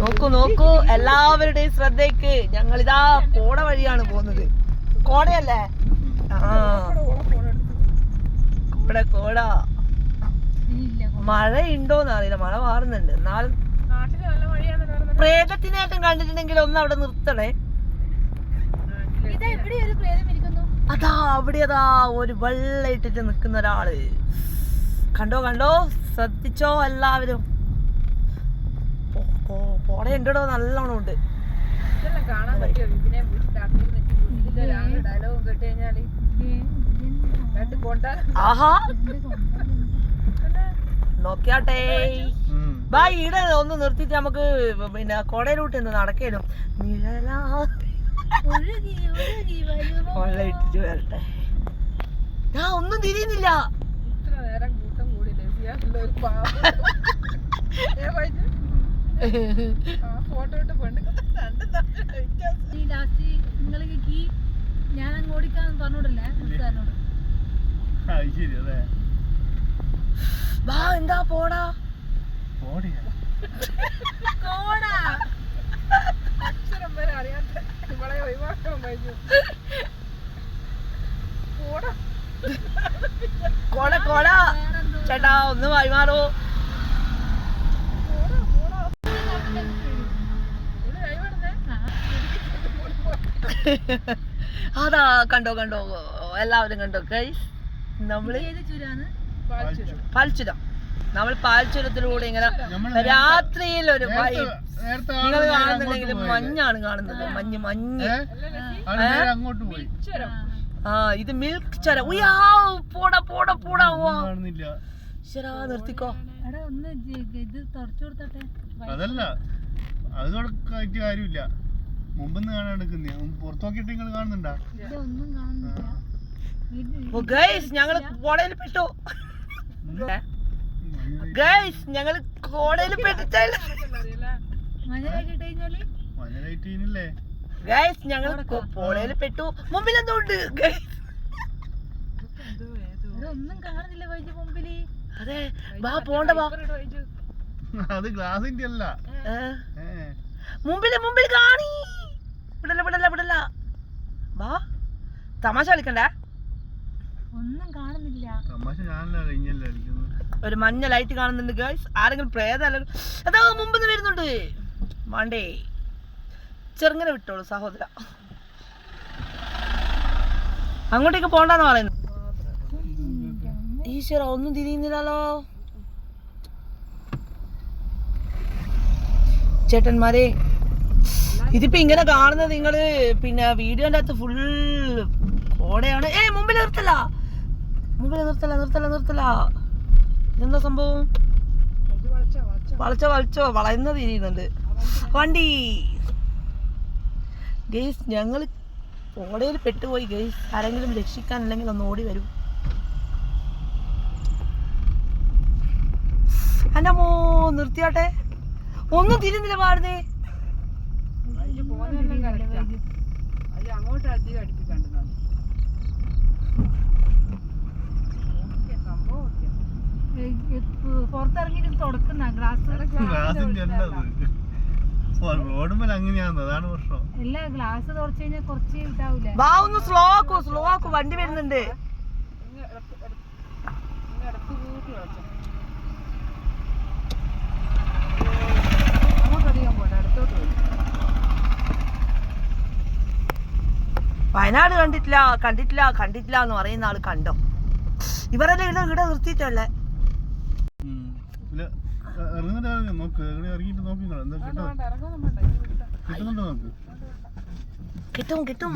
നോക്കൂ നോക്കൂ. എല്ലാവരുടെയും ശ്രദ്ധയ്ക്ക് ഞങ്ങൾ ഇതാ കോട വഴിയാണ് പോകുന്നത്. കോടയല്ലേ? ആ. കോട. കോട. മഴ ഉണ്ടോന്ന് അറിയില്ല മഴ മാറുന്നുണ്ട് എന്നാലും പ്രേതത്തിനായിട്ടും കണ്ടിട്ടുണ്ടെങ്കിൽ ഒന്ന് അവിടെ നിർത്തണേ. അതാ അവിടെ അതാ ഒരു വെള്ളയിട്ടിട്ട് നിൽക്കുന്ന ഒരാൾ. കണ്ടോ കണ്ടോ? ശ്രദ്ധിച്ചോ എല്ലാവരും? പോടയുണ്ടോ നല്ലോണം ഉണ്ട് ഇതെല്ലാം കാണാൻ പറ്റിയോ? ഇതിനെ ഇതിന്റെ രാവിലെ ഡയലോഗ് കേട്ട് കഴിഞ്ഞാൽ രണ്ട് കൊണ്ട. ആഹാ. നോക്കിയാട്ടെ. ബാ ഈടെ ഒന്ന് നിർത്തിയിട്ട് നമുക്ക് പിന്നെ കൊടയിലോട്ട് ഇന്ന് നടക്കേലും ഇട്ടിട്ട് വരട്ടെ. ഞാൻ ഒന്നും തിരിയുന്നില്ല. ഇത്ര നേരം കൂട്ടം കൂടിയില്ലേ? ലാസ്റ്റ് നിങ്ങൾക്ക് കീ ഞാൻ അങ്ങ് പറഞ്ഞോടല്ലേ ബാ എന്താ പോടാ? കോട അക്ഷരം വരെ അറിയാത്ത ഇവളെ ഒഴിവാക്കണം വൈദ്യു പോടാ. കോട കോട വേറെന്തോ? ചേട്ടാ ഒന്ന് വഴിമാറോ പോടാ പോടാ ഇത് കൈവിടുന്നേ അതാ കണ്ടോ കണ്ടോ എല്ലാവരും കണ്ടോ ഗൈസ് പാലിച്ചു പാൽച്ചുരം. നമ്മൾ പാൽച്ചുരത്തിലൂടെ ഇങ്ങനെ രാത്രിയിൽ ഒരു നിങ്ങൾ കാണുന്നുണ്ടെങ്കിൽ മഞ്ഞാണ് കാണുന്നത്. മഞ്ഞ് മഞ്ഞ്. അങ്ങോട്ട് പോയി. ചുരം ആ ഇത് മിൽക്ക് ചര. ഉയാ പോടാ പോടാ പോടാ കാണുന്നില്ല. ശരാ നിർത്തിക്കോ. അതല്ല. അത് കൊടുക്കായിട്ട് കാര്യമില്ല. മുമ്പെന്ന് കാണാൻ എടുക്കുന്നേ പുറത്തു നോക്കിയിട്ട് നിങ്ങൾ കാണുന്നുണ്ടാ? ഗൈസ് കോടയിൽ പെട്ടു. ഗൈസ് ഞങ്ങൾ കോടയിൽ പെട്ടിട്ടല്ല ഗൈസ് ഞങ്ങൾ കോടയിൽ പെട്ടു. മുമ്പിൽ എന്തുണ്ട് ഒന്നും കാണുന്നില്ല മുമ്പിൽ. അതെ വാ പോണ്ട വാ. അത് ഗ്ലാസിന്റെ അല്ല. മുമ്പിൽ മുമ്പിൽ കാണി വിടല വിടല്ല വിടല്ല വാ. തമാശ കളിക്കണ്ട. ഒന്നും കാണുന്നില്ല. തമാശ ഞാനല്ല കഴിഞ്ഞല്ല കളിക്കുന്നു? ഒരു മഞ്ഞ ലൈറ്റ് കാണുന്നുണ്ട് ഗേൾസ് ആരെങ്കിലും പ്രേത അതാ മുമ്പിൽ നിന്ന് വരുന്നുണ്ട്. വേണ്ടേ ചെറുങ്ങനെ വിട്ടോളൂ സഹോദര. അങ്ങോട്ടേക്ക് പോണ്ടെന്ന് പറയുന്നു ഈശ്വര ഒന്നും തിരിയുന്നില്ലല്ലോ. ചേട്ടന്മാരെ ഇതിപ്പോ ഇങ്ങനെ കാണുന്നത് നിങ്ങൾ പിന്നെ വീഡിയോന്റെ അകത്ത് ഫുൾ കോടയാണ്. ഏ മുമ്പിൽ നിർത്തല. മുമ്പിൽ നിർത്തല നിർത്തല നിർത്തല. ഇതെന്താ സംഭവം? വളച്ച വളച്ചോ വളയുന്നത് ഇരിക്കുന്നുണ്ട് വണ്ടി. ഗെയ്സ് ഞങ്ങൾ ഓടയിൽ പെട്ടുപോയി. ഗെയ്സ് ആരെങ്കിലും രക്ഷിക്കാൻ അല്ലെങ്കിൽ ഒന്ന് ഓടി വരും. എന്റെ മോ നിർത്തിയാട്ടെ. ഒന്നും തിരുന്നില്ല പാടുന്നേ. അത് അങ്ങോട്ട് അധികം പുറത്തിറങ്ങിട്ട് തുടക്കുന്ന ഗ്ലാസ് ഗ്ലാസിന്റെ അല്ല. അത്. റോഡുമ്പോൾ അങ്ങനെയാന്ന് അതാണ് പ്രശ്നം. എല്ലാ ഗ്ലാസ് തുറച്ചു കഴിഞ്ഞാൽ കുറച്ച് ഇതാവൂലേ? വാ ഒന്ന് സ്ലോ ആക്കൂ സ്ലോ ആക്കൂ വണ്ടി വരുന്നുണ്ട്. ഇടത്ത് കൂട്ടി കളിച്ചോ അങ്ങോട്ടധികം പോട്ടെ അടുത്തോട്ട് പോയി വയനാട് കണ്ടിട്ടില്ല കണ്ടിട്ടില്ല കണ്ടിട്ടില്ല എന്ന് പറയുന്ന ആൾ കണ്ടോ? ഇവരെല്ലാം ഇവിടെ ഇവിടെ നിർത്തിയിട്ടല്ലേ? കിട്ടും കിട്ടും.